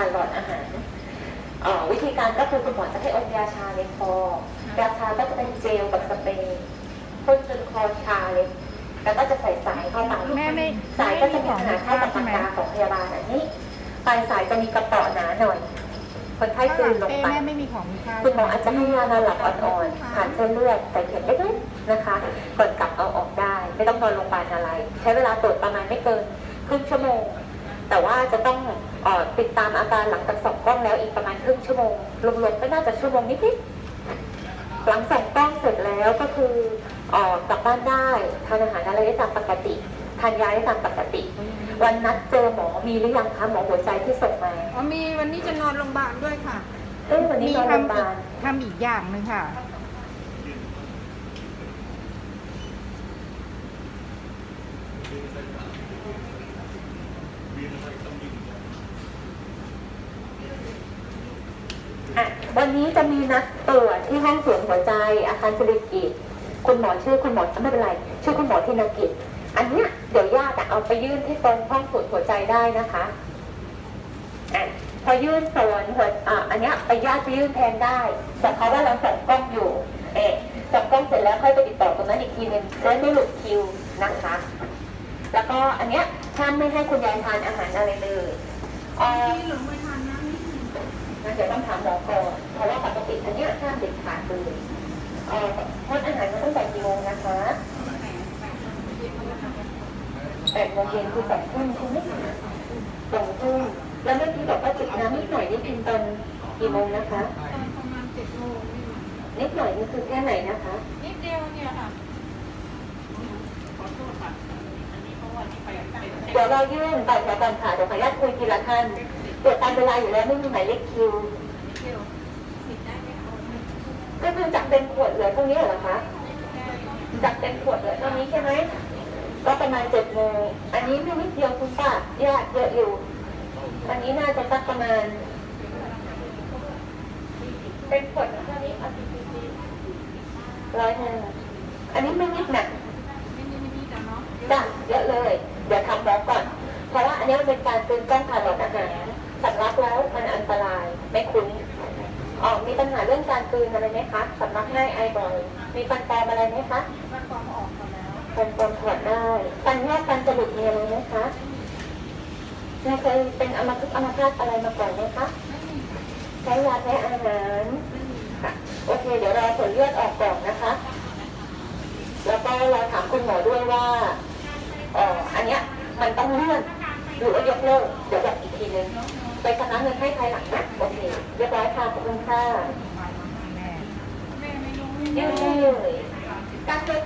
ผ่านหลอดอาหารเอ่อวิธีการก็คือคุณหมอจะให้อมยาชาในคอยาชาก็จะเป็นเจลกับสเปรย์พ่นจนคอชาเลย แล้วก็จะใส่สายเข้าไปแม่ไม่สายก็จะมีขนาดเท่ากับใช่ปากไหมกาของพยาบาลอันนี้ปลายสายจะมีกระเป๋อหนาหน่อย คนไข้กลืนลงเป้ไปแม่ไม่มีของมีค่าคุณหมออาจจะให้ยานอนหลับอ่อนๆผ่านเส้นเลือดใส่เข็มเล็กๆนะคะก่อนกลับเอาออกได้ ไม่ต้องนอนโรงพยาบาลอะไร ใช้เวลาตรวจประมาณไม่เกินครึ่งชั่วโมง แต่ว่าจะต้องเอ่อ ติดตามอาการหลังจากส่องกล้องแล้วอีกประมาณครึ่งชั่วโมงรวมๆก็น่าจะชั่วโมงนิดๆหลังส่องกล้องเสร็จแล้วก็คือเอ่อกลับบ้านได้ทานอาหารอะไรได้ตามปกติทานยาได้ตามปกติ วันนัดเจอหมอมีหรือยังคะหมอหัวใจที่ส่งมาอ๋อมีวันนี้จะนอนโรงพยาบาลด้วยค่ะเอ้ยวันนี้มีนอนโรงพยาทำอีบากลทำอีกอย่างหนึ่งค่ะ วันนี้จะมีนัดตรวจที่ห้องสวนหัวใจอาคารสิริกิตคุณหมอชื่อคุณหมอไม่เป็นไร ชื่อคุณหมอธินกิจ อันเนี้ยเดี๋ยวญาติอะเอาไปยื่นที่ตรงห้องสวนหัวใจได้นะคะอะพอยื่นสวนหัวอะอันเนี้ยไปญาติไปยื่นแทนได้ แต่เพราะว่าเราส่องกล้องอยู่ เอ๊ะส่องกล้องเสร็จแล้วค่อยไปติดต่อตรงนั้นอีกทีหนึงจะได้ไม่หลุดคิวนะคะ แล้วก็อันเนี้ยห้ามไม่ให้คุณยายทานอาหารอะไรเลยเอ่อ เดี๋ยวต้องถามหมอก่อนเพราะว่าปกติอันเนี้ยห้ามเด็ดขาดเลยเอ่อทานอาหารมาตั้งแต่กี่โมงนะคะแปดโมงเย็นคือสองทุ่มใช่ไหมสองทุ่มแล้วเมื่อกี้บอกว่าจิบน้ำนิดหน่อยนี่กินตอนกี่โมงนะคะตอนประมาณเจ็ดโมงนิดหน่อยนี่คือแค่ไหนนะคะ นิดเดียวเนี่ยค่ะเดี๋ยวเรายื่นบัตรประกันค่ะเดี๋ยวขออนุญาตคุยทีละท่าน ตรวจตามเวลาอยู่แล้วไม่มีหมายเลขคิวนิดเดียวผิดได้ไหมคะก็คือจับเป็นขวดเหลือเท่านี้เหรอคะจับเป็นขวดเหลือเท่านี้ใช่ไหมก็ประมาณเจ็ดโมงอันนี้ไม่นิดเดียวคุณป้าญาติเยอะอยู่อันนี้น่าจะสักประมาณ เป็นขวดเท่านี้ร้อยหนึ่งอันนี้ไม่นิดหนักไม่นี่ไม่นี่แต่เนาะจ้ะเยอะเลย เดี๋ยวทำแล้วก่อน เพราะว่าอันนี้มันเป็นการตื่นกล้องผ่านหลอดอาหาร สำลักแล้วมันอันตรายไม่คุ้นอ๋อมีปัญหาเรื่องการกลืนอะไรไหมคะสำลักง่ายไอบ่อยมีฟันปลอมอะไรไหมคะมันกรองออกมาแล้วฟันปลอมถอดได้ฟันแยกฟันจะหลุดมีอะไรไหมคะไม่เคยเป็นอมพึกษ์อมพาตอะไรมาก่อนไหมคะใช้ยาแพ้อาหารค่ะโอเค เดี๋ยวเราผลเลือดออกก่อนนะคะ แล้วก็เราถามคุณหมอด้วยว่าเอ่ออันเนี้ยมันต้องเลื่อน หรือว่ายกเลิกเดี๋ยวบอกอีกทีนึงไปชำระเงินให้ภายหลังนะโอเคเรียบร้อยค่ะขอบคุณค่ะแม่ไม่รู้เลยกา